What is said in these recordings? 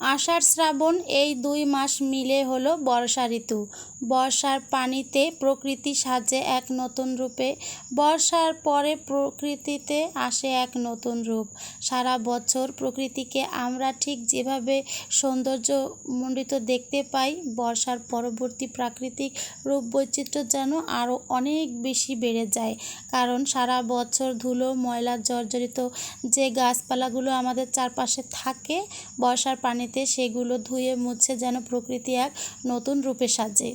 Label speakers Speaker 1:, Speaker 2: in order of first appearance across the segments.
Speaker 1: আষাঢ় শ্রাবণ এই দুই মাস মিলে হলো বর্ষা ঋতু। বর্ষার পানিতে প্রকৃতি সাজে এক নতুন রূপে। বর্ষার পরে প্রকৃতিতে আসে এক নতুন রূপ। সারা বছর প্রকৃতিকে আমরা ঠিক যেভাবে সৌন্দর্যমণ্ডিত দেখতে পাই, বর্ষার পরবর্তী প্রাকৃতিক রূপ বৈচিত্র্য যেন আরও অনেক বেশি বেড়ে যায়। কারণ সারা বছর ধুলো, ময়লা, জর্জরিত যে গাছপালাগুলো আমাদের চারপাশে থাকে, বর্ষার পানিতে সেগুলো ধুয়ে মুছে যেন প্রকৃতি এক নতুন রূপে সাজে।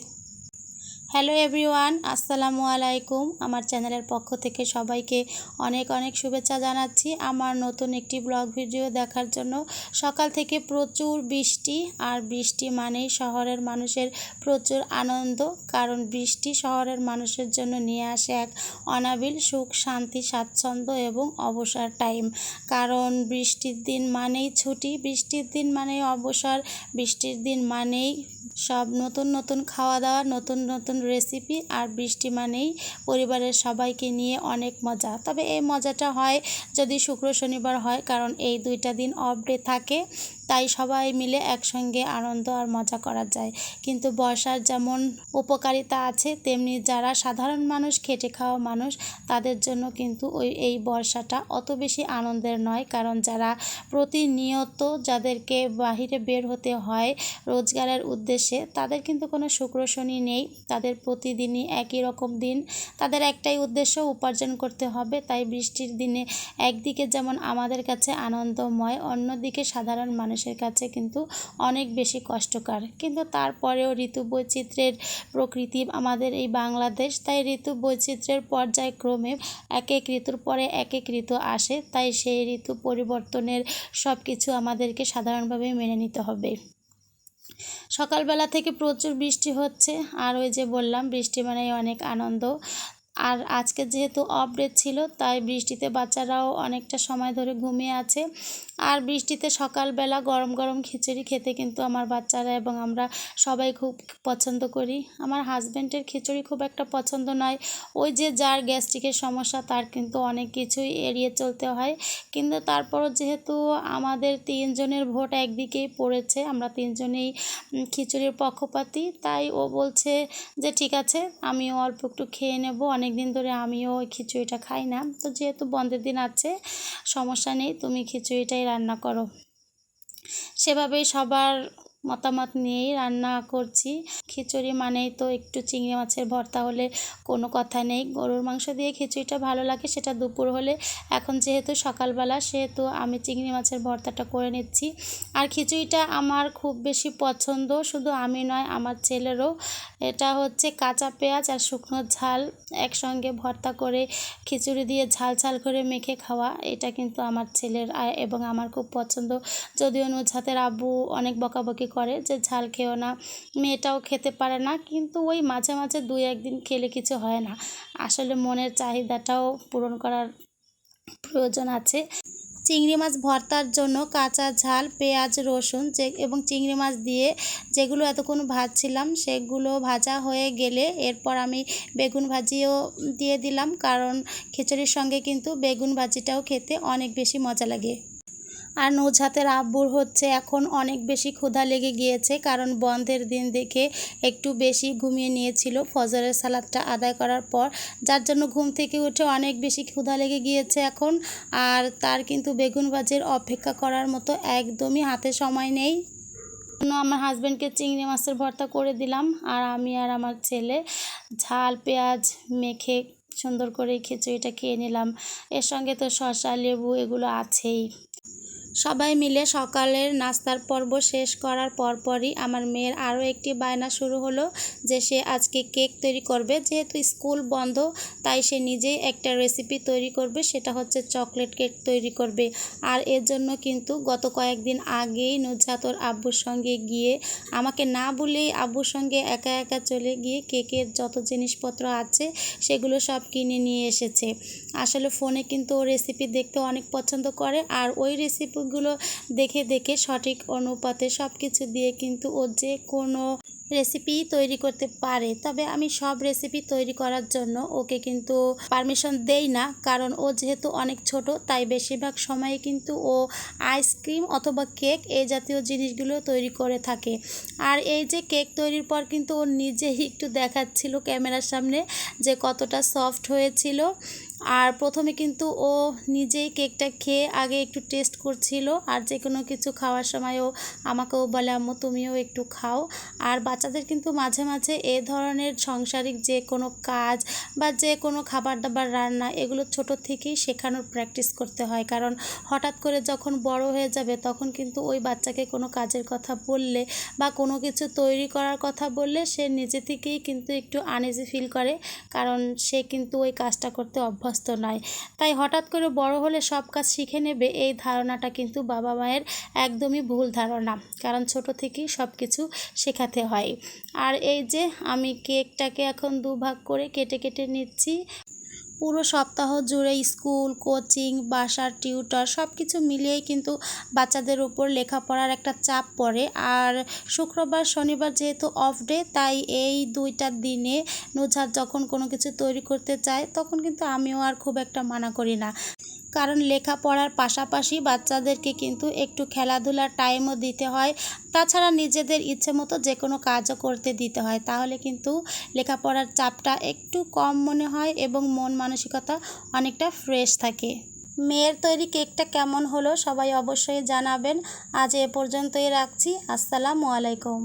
Speaker 1: হ্যালো এভরিওয়ান, আসসালামু আলাইকুম। আমার চ্যানেলের পক্ষ থেকে সবাইকে অনেক অনেক শুভেচ্ছা জানাচ্ছি আমার নতুন একটি ব্লগ ভিডিও দেখার জন্য। সকাল থেকে প্রচুর বৃষ্টি, আর বৃষ্টি মানেই শহরের মানুষের প্রচুর আনন্দ, কারণ বৃষ্টি শহরের মানুষের জন্য নিয়ে আসে এক অনাবিল সুখ, শান্তি, স্বাচ্ছন্দ্য এবং অবসর টাইম। কারণ বৃষ্টির দিন মানেই ছুটি, বৃষ্টির দিন মানেই অবসর, বৃষ্টির দিন মানেই সব নতুন নতুন খাওয়া দাওয়া, নতুন নতুন রেসিপি আর বৃষ্টি মানেই পরিবারের সবাইকে নিয়ে অনেক মজা। তবে এই মজাটা হয় যদি শুক্র শনিবার হয়, কারণ এই দুইটা দিন অফ ডে থাকে, তাই সবাই মিলে একসঙ্গে আনন্দ আর মজা করা যায়। কিন্তু বর্ষার যেমন উপকারিতা আছে, তেমনি যারা সাধারণ মানুষ, খেটে খাওয়া মানুষ, তাদের জন্য কিন্তু ওই, এই বর্ষাটা অত বেশি আনন্দের নয়। কারণ যারা প্রতিনিয়ত যাদেরকে বাহিরে বের হতে হয় রোজগারের উদ্দেশ্যে, তাদের কিন্তু কোনো শুক্র শনি নেই। তাদের প্রতিদিনই একই রকম দিন। তাদের একটাই উদ্দেশ্য উপার্জন করতে হবে। তাই বৃষ্টির দিনে একদিকে যেমন আমাদের কাছে আনন্দময়, অন্যদিকে সাধারণ মানুষের কাছে কিন্তু অনেক বেশি কষ্টকর। কিন্তু তারপরেও ঋতু বৈচিত্র্যের প্রকৃতি আমাদের এই বাংলাদেশ। তাই ঋতু বৈচিত্র্যের পর্যায়ক্রমে এক এক ঋতুর পরে এক এক ঋতু আসে। তাই সেই ঋতু পরিবর্তনের সব কিছু আমাদেরকে সাধারণভাবে মেনে নিতে হবে। সকালবেলা থেকে প্রচুর বৃষ্টি হচ্ছে। আর ওই যে বললাম বৃষ্টি মানে অনেক আনন্দ। আর আজকে যেহেতু অফ ডে ছিল, তাই বৃষ্টিতে বাচ্চারাও অনেকটা সময় ধরে ঘুমিয়ে আছে। আর বৃষ্টিতে সকালবেলা গরম গরম খিচুড়ি খেতে কিন্তু আমার বাচ্চারা এবং আমরা সবাই খুব পছন্দ করি। আমার হাজব্যান্ডের খিচুড়ি খুব একটা পছন্দ নয়। ওই যে যার গ্যাস্ট্রিকের সমস্যা, তার কিন্তু অনেক কিছুই এড়িয়ে চলতে হয়। কিন্তু তারপরও যেহেতু আমাদের তিনজনের ভোট একদিকেই পড়েছে, আমরা তিনজনেই খিচুড়ির পক্ষপাতি, তাই ও বলছে যে, ঠিক আছে, আমিও অল্প একটু খেয়ে নেব। অনেক দিন ধরে আমিও ওই খিচুড়িটা খাই না। তো যেহেতু বন্ধের দিন আছে, সমস্যা নেই, তুমি খিচুড়িটাই রান্না করো। সেভাবেই সবার মতামত নিয়েই রান্না করছি। খিচুড়ি মানেই তো একটু চিংড়ি মাছের ভর্তা হলে কোনো কথা নেই। গরুর মাংস দিয়ে খিচুড়িটা ভালো লাগে, সেটা দুপুর হলে। এখন যেহেতু সকালবেলা, সেহেতু আমি চিংড়ি মাছের ভর্তাটা করে নিচ্ছি। আর খিচুড়িটা আমার খুব বেশি পছন্দ, শুধু আমি নয়, আমার ছেলেরও। এটা হচ্ছে কাঁচা পেঁয়াজ আর শুকনো ঝাল একসঙ্গে ভর্তা করে খিচুড়ি দিয়ে ঝাল ঝাল করে মেখে খাওয়া, এটা কিন্তু আমার ছেলের এবং আমার খুব পছন্দ। যদিও নুজহাতের আব্বু অনেক বকাবকি করে যে ঝাল খেও না, মেয়েটাও খেতে পারে না। কিন্তু ওই মাঝে মাঝে দুই একদিন খেলে কিছু হয় না। আসলে মনের চাহিদাটাও পূরণ করার প্রয়োজন আছে। চিংড়ি মাছ ভর্তার জন্য কাঁচা ঝাল, পেঁয়াজ, রসুন যে এবং চিংড়ি মাছ দিয়ে যেগুলো এতক্ষণ ভাজছিলাম সেগুলো ভাজা হয়ে গেলে এরপর আমি বেগুন ভাজিও দিয়ে দিলাম। কারণ খিচুড়ির সঙ্গে কিন্তু বেগুন ভাজিটাও খেতে অনেক বেশি মজা লাগে। আর নৌঝাতের আব্বুর হচ্ছে এখন অনেক বেশি ক্ষুধা লেগে গিয়েছে কারণ বন্ধের দিন দেখে একটু বেশি ঘুমিয়ে নিয়েছিল ফজরের সালাদটা আদায় করার পর, যার জন্য ঘুম থেকে উঠে অনেক বেশি ক্ষুধা লেগে গিয়েছে এখন। আর তার কিন্তু বেগুন ভাজির অপেক্ষা করার মতো একদমই হাতে সময় নেই। আমার হাজব্যান্ডকে চিংড়ি মাছের ভর্তা করে দিলাম আর আমি আর আমার ছেলে ঝাল, পেঁয়াজ মেখে সুন্দর করে খিচুড়িটা খেয়ে নিলাম। এর সঙ্গে তো শসা, লেবু এগুলো আছেই। সবাই মিলে সকালের নাস্তার পর্ব শেষ করার পরপরই আমার মেয়ের আরও একটি বায়না শুরু হলো যে সে আজকে কেক তৈরি করবে। যেহেতু স্কুল বন্ধ, তাই সে নিজেই একটা রেসিপি তৈরি করবে। সেটা হচ্ছে চকলেট কেক তৈরি করবে। আর এর জন্য কিন্তু গত কয়েকদিন আগেই নুজাতর আব্বুর সঙ্গে গিয়ে, আমাকে না বলেই আব্বুর সঙ্গে একা একা চলে গিয়ে কেকের যত জিনিসপত্র আছে, সেগুলো সব কিনে নিয়ে এসেছে। আসলে ফোনে কিন্তু ও রেসিপি দেখতে অনেক পছন্দ করে। আর ওই রেসিপি গুলো দেখে দেখে সঠিক অনুপাতে সব কিছু দিয়ে কিন্তু ও যে কোনো রেসিপি তৈরি করতে পারে। তবে আমি সব রেসিপি তৈরি করার জন্য ওকে কিন্তু পারমিশন দেই না। কারণ ও যেহেতু অনেক ছোট, তাই বেশিরভাগ সময়ে কিন্তু ও আইসক্রিম অথবা কেক এই জাতীয় জিনিসগুলো তৈরি করে থাকে। আর এই যে কেক তৈরির পর কিন্তু ও নিজেই একটু দেখাচ্ছিল ক্যামেরার সামনে যে কতটা সফট হয়েছিল। আর প্রথমে কিন্তু ও নিজেই কেকটা খেয়ে আগে একটু টেস্ট করছিল আর যে কোনো কিছু খাওয়ার সময়ও আমাকেও বলে, আম্মু, তুমিও একটু খাও। আর বাচ্চাদের কিন্তু মাঝে মাঝে এ ধরনের সংসারিক যে কোনো কাজ বা যে কোনো খাবার দাবার রান্না, এগুলো ছোট থেকেই শেখানোর প্র্যাকটিস করতে হয়। কারণ হঠাৎ করে যখন বড় হয়ে যাবে, তখন কিন্তু ওই বাচ্চাকে কোনো কাজের কথা বললে বা কোনো কিছু তৈরি করার কথা বললে সে নিজে থেকেই কিন্তু একটু আনইজি ফিল করে। কারণ সে কিন্তু ওই কাজটা করতে অভ্যস্ত নয়। তাই হঠাৎ করে বড় হলে সব কাজ শিখে নেবে এই ধারণাটা কিন্তু বাবা মায়ের একদমই ভুল ধারণা। কারণ ছোট থেকেই সব কিছু শেখাতে হয়। আর এই যে আমি কেকটাকে এখন দুভাগ করে কেটে কেটে নিচ্ছি। পুরো সপ্তাহ জুড়ে স্কুল, কোচিং, বাসার টিউটর সব কিছু মিলিয়েই কিন্তু বাচ্চাদের উপর লেখাপড়ার একটা চাপ পড়ে। আর শুক্রবার, শনিবার যেহেতু অফ ডে তাই এই দুইটা দিনে নুজহাত যখন কোনো কিছু তৈরি করতে চায়, তখন কিন্তু আমিও আর খুব একটা মানা করি না। কারণ লেখাপড়ার পাশাপাশি বাচ্চাদেরকে কিন্তু একটু খেলাধুলার টাইমও দিতে হয়। তাছাড়া নিজেদের ইচ্ছে মতো যে কোনো কাজও করতে দিতে হয়। তাহলে কিন্তু লেখাপড়ার চাপটা একটু কম মনে হয় এবং মন মানসিকতা অনেকটা ফ্রেশ থাকে। মেয়ের তৈরি কেকটা কেমন হলো সবাই অবশ্যই জানাবেন। আজ এ পর্যন্তই রাখছি। আসসালামু আলাইকুম।